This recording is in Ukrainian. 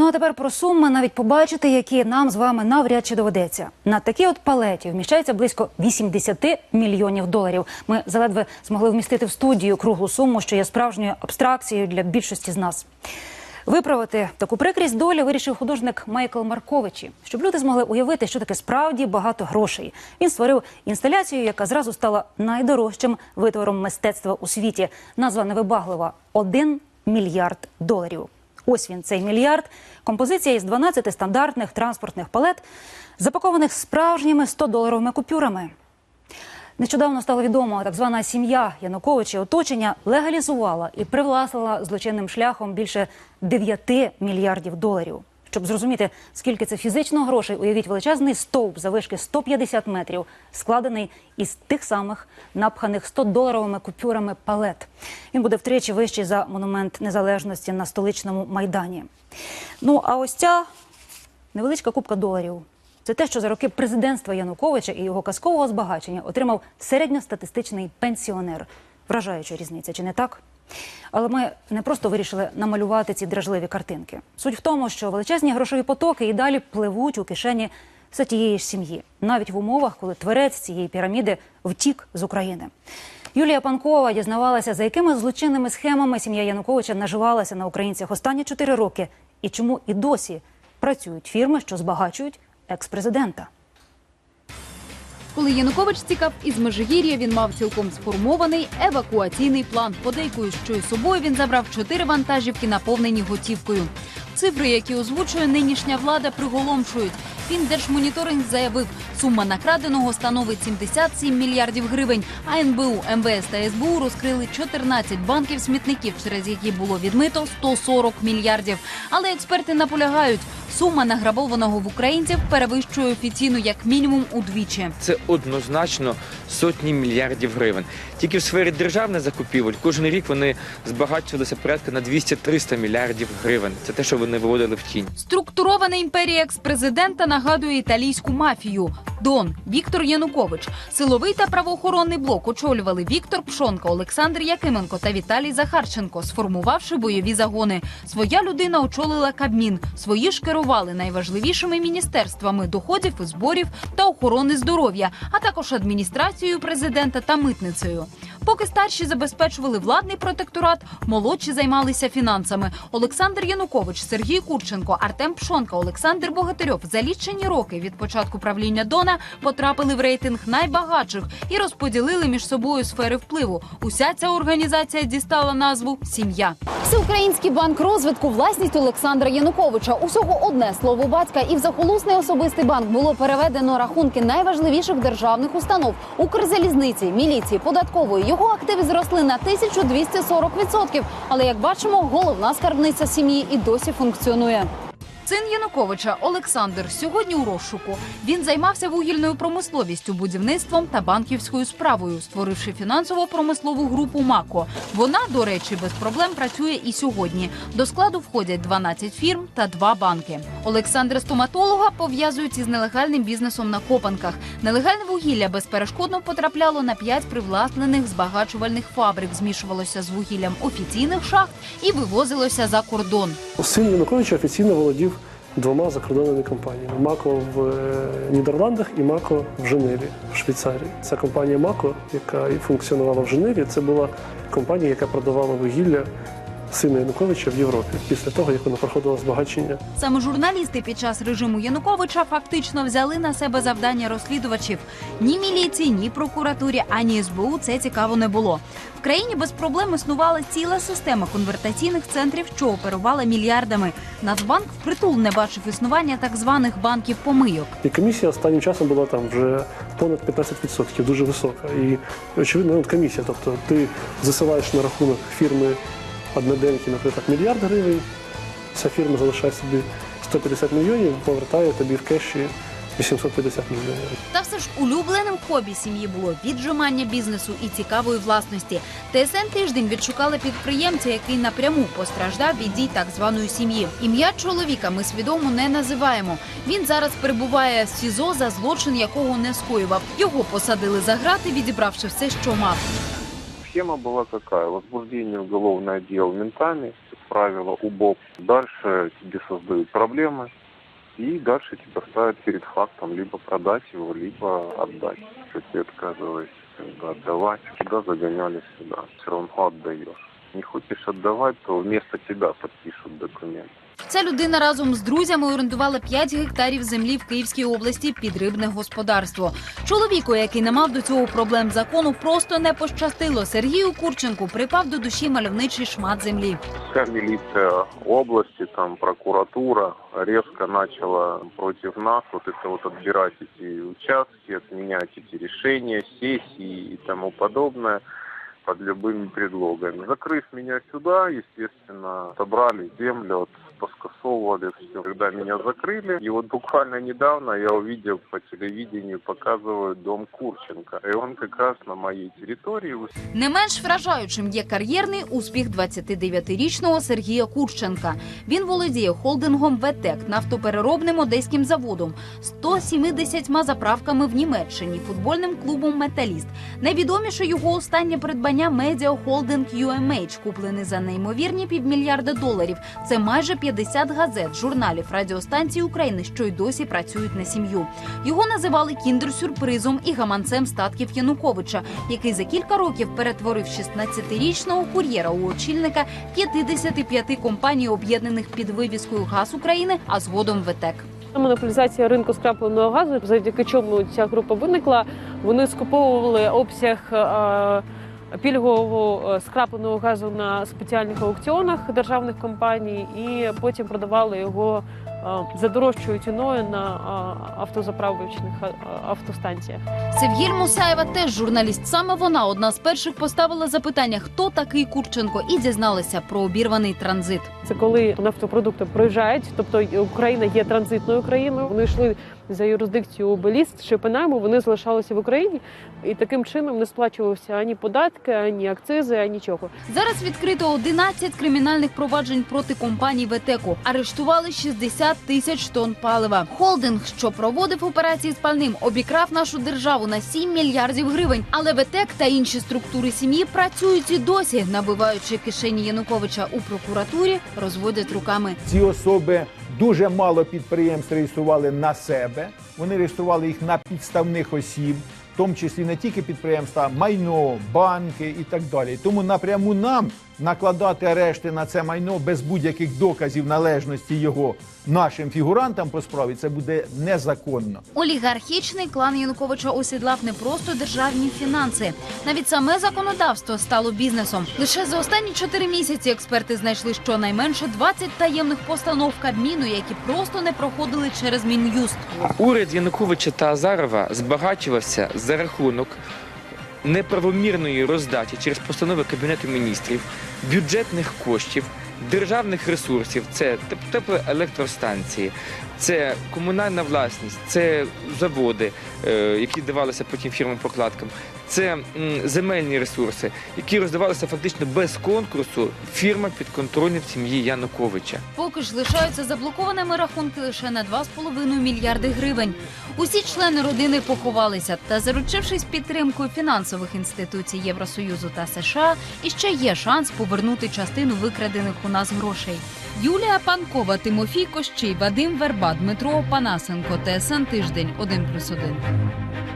Ну а тепер про суми навіть побачити, які нам з вами навряд чи доведеться. На такій от палеті вміщається близько 80 мільйонів доларів. Ми заледве змогли вмістити в студію круглу суму, що є справжньою абстракцією для більшості з нас. Виправити таку прикрість долі вирішив художник Майкл Марковичі, щоб люди змогли уявити, що таке справді багато грошей. Він створив інсталяцію, яка зразу стала найдорожчим витвором мистецтва у світі. Назва невибаглива один мільярд доларів. Ось він цей мільярд. Композиція із 12 стандартних транспортних палет, запакованих справжніми 100-доларовими купюрами. Нещодавно стало відомо, так звана сім'я Януковича оточення легалізувала і привласнила злочинним шляхом більше 9 мільярдів доларів. Щоб зрозуміти, скільки це фізично грошей, уявіть величезний стовп завишки 150 метрів, складений із тих самих напханих 100-доларовими купюрами палет. Він буде втричі вищий за монумент незалежності на столичному майдані. Ну а ось ця невеличка кубка доларів. Це те, що за роки президентства Януковича і його казкового збагачення отримав середньостатистичний пенсіонер. Вражаюча різниця, чи не так? Але ми не просто вирішили намалювати ці дражливі картинки. Суть в тому, що величезні грошові потоки і далі пливуть у кишені все тієї ж сім'ї, навіть в умовах, коли творець цієї піраміди втік з України. Юлія Панкова дізнавалася, за якими злочинними схемами сім'я Януковича наживалася на українцях останні чотири роки, і чому і досі працюють фірми, що збагачують екс-президента. Коли Янукович тікав із Межигір'я, він мав цілком сформований евакуаційний план. Подейкую, що із собою він забрав чотири вантажівки, наповнені готівкою. Цифри, які озвучує нинішня влада, приголомшують. Фіндержмоніторинг заявив, сума накраденого становить 77 мільярдів гривень. А НБУ, МВС та СБУ розкрили 14 банків смітників, через які було відмито 140 мільярдів. Але експерти наполягають, сума награбованого в українців перевищує офіційну як мінімум удвічі. Це однозначно сотні мільярдів гривень. Тільки в сфері державних закупівель кожен рік вони збагачувалися порядка на 200-300 мільярдів гривень. Це те, що вони виводили в тінь. Структурована імперія експрезидента нагадує італійську мафію. Дон Віктор Янукович, силовий та правоохоронний блок очолювали Віктор Пшонка, Олександр Якименко та Віталій Захарченко, сформувавши бойові загони. Своя людина очолила Кабмін. Свої ж керували найважливішими міністерствами доходів і зборів та охорони здоров'я, а також адміністрацією президента та митницею. Поки старші забезпечували владний протекторат, молодші займалися фінансами. Олександр Янукович, Сергій Курченко, Артем Пшонка, Олександр Богатирьов за лічені роки від початку правління Дона потрапили в рейтинг найбагатших і розподілили між собою сфери впливу. Уся ця організація дістала назву Сім'я. Всеукраїнський банк розвитку власність Олександра Януковича. Усього одне слово батька, і в захолусний особистий банк було переведено рахунки найважливіших державних установ Укрзалізниці, міліції, податкової. Його активи зросли на 1240%. Але як бачимо, головна скарбниця сім'ї і досі функціонує. Син Януковича Олександр сьогодні у розшуку. Він займався вугільною промисловістю, будівництвом та банківською справою, створивши фінансово-промислову групу МАКО. Вона, до речі, без проблем працює і сьогодні. До складу входять 12 фірм та два банки. Олександра стоматолога пов'язують із нелегальним бізнесом на копанках. Нелегальне вугілля безперешкодно потрапляло на п'ять привласнених збагачувальних фабрик, змішувалося з вугіллям офіційних шахт і вивозилося за кордон. Син Януковича офіційно володів двома закордонними компаніями: Мако в е, Нідерландах і Мако в Женеві, в Швейцарії. Ця компанія Мако, яка і функціонувала в Женеві, це була компанія, яка продавала вугілля сина Януковича в Європі після того, як вона проходила збагачення. Саме журналісти під час режиму Януковича фактично взяли на себе завдання розслідувачів. Ні міліції, ні прокуратурі, ані СБУ це цікаво не було. В країні без проблем існувала ціла система конвертаційних центрів, що оперувала мільярдами. Нацбанк впритул не бачив існування так званих банків помийок. І комісія останнім часом була там вже понад 15%, дуже висока. І очевидно, комісія, тобто ти засилаєш на рахунок фірми одноденки, наприклад, мільярд гривень, ця фірма залишає собі 150 мільйонів, повертає тобі в кеші 850 мільйонів. Та все ж улюбленим хобі сім'ї було віджимання бізнесу і цікавої власності. ТСН тиждень відшукали підприємця, який напряму постраждав від дій так званої сім'ї. Ім'я чоловіка ми свідомо не називаємо. Він зараз перебуває в СІЗО за злочин, якого не скоював. Його посадили за грати, відібравши все, що мав. Схема была какая? Возбуждение уголовного дела ментами, правило, УБОП. Дальше тебе создают проблемы, и дальше тебя ставят перед фактом либо продать его, либо отдать. Если ты отказываешься как отдавать, тебя загоняли сюда. Все равно отдаешь. Не хочешь отдавать, то вместо тебя подпишут документ. Ця людина разом з друзями орендувала 5 гектарів землі в Київській області під рибне господарство. Чоловіку, який не мав до цього проблем закону, просто не пощастило. Сергію Курченку припав до душі мальовничий шмат землі. Вся милиция области, там прокуратура резко начала против нас вот это вот отбирать эти участки, отменять эти решения, сессии и тому подобное под любыми предлогами. Закрыв меня сюда, естественно, собрали землю, от поскасовывали все. Когда меня закрыли, и вот буквально недавно я увидел по телевидению, показывают дом Курченко. И он как раз на моей территории. Не менш вражаючим є кар'єрний успіх 29-річного Сергія Курченка. Він володіє холдингом «Ветек» нафтопереробним одеським заводом, 170 заправками в Німеччині, футбольним клубом Металіст. Найвідоміше його останнє придбання медіахолдинг UMH, куплений за неймовірні півмільярда доларів. Це майже 50 газет, журналів, радіостанцій України, що й досі працюють на сім'ю. Його називали кіндер-сюрпризом і гаманцем статків Януковича, який за кілька років перетворив 16-річного кур'єра у очільника 55 компаній, об'єднаних під вивіскою Газ України, а згодом ВТЕК. Монополізація ринку скрапленого газу, завдяки чому ця група виникла. Вони скуповували обсяг е, пільгового е, скрапленого газу на спеціальних аукціонах державних компаній і потім продавали його е, за дорожчою ціною на е, автозаправочних автостанціях. Севгіль Мусаєва теж журналіст. Саме вона одна з перших поставила запитання, хто такий Курченко, і дізналася про обірваний транзит. Це коли нафтопродукти проїжджають, тобто Україна є транзитною країною. Вони йшли за юрисдикцію Беліст, Шипенайму, вони залишалися в Україні, і таким чином не сплачувалися ані податки, ані акцизи, ані нічого. Зараз відкрито 11 кримінальних проваджень проти компаній ВТЕКу. Арештували 60 тисяч тонн палива. Холдинг, що проводив операції з пальним, обікрав нашу державу на 7 мільярдів гривень. Але ВТЕК та інші структури сім'ї працюють і досі, набиваючи кишені Януковича у прокуратурі, розводять руками. Ці особи дуже мало підприємств реєстрували на себе. Вони реєстрували їх на підставних осіб, в тому числі не тільки підприємства, майно, банки і так далі. Тому напряму нам накладати арешти на це майно без будь-яких доказів належності його нашим фігурантам по справі це буде незаконно. Олігархічний клан Януковича осідлав не просто державні фінанси. Навіть саме законодавство стало бізнесом. Лише за останні чотири місяці експерти знайшли щонайменше 20 таємних постанов Кабміну, які просто не проходили через мін'юст. Уряд Януковича та Азарова збагачувався за рахунок неправомірної роздачі через постанови Кабінету міністрів, бюджетних коштів, державних ресурсів, це теп- теплоелектростанції, це комунальна власність, це заводи, е, які давалися потім фірмам-покладкам, це земельні ресурси, які роздавалися фактично без конкурсу фірмам підконтрольним сім'ї Януковича. Поки ж лишаються заблокованими рахунки лише на 2,5 мільярди гривень. Усі члени родини поховалися та, заручившись підтримкою фінансових інституцій Євросоюзу та США, іще є шанс повернути частину викрадених у нас грошей. Юлія Панкова, Тимофій Кощій, Вадим Верба, Дмитро Панасенко, ТСН Тиждень 1+,1.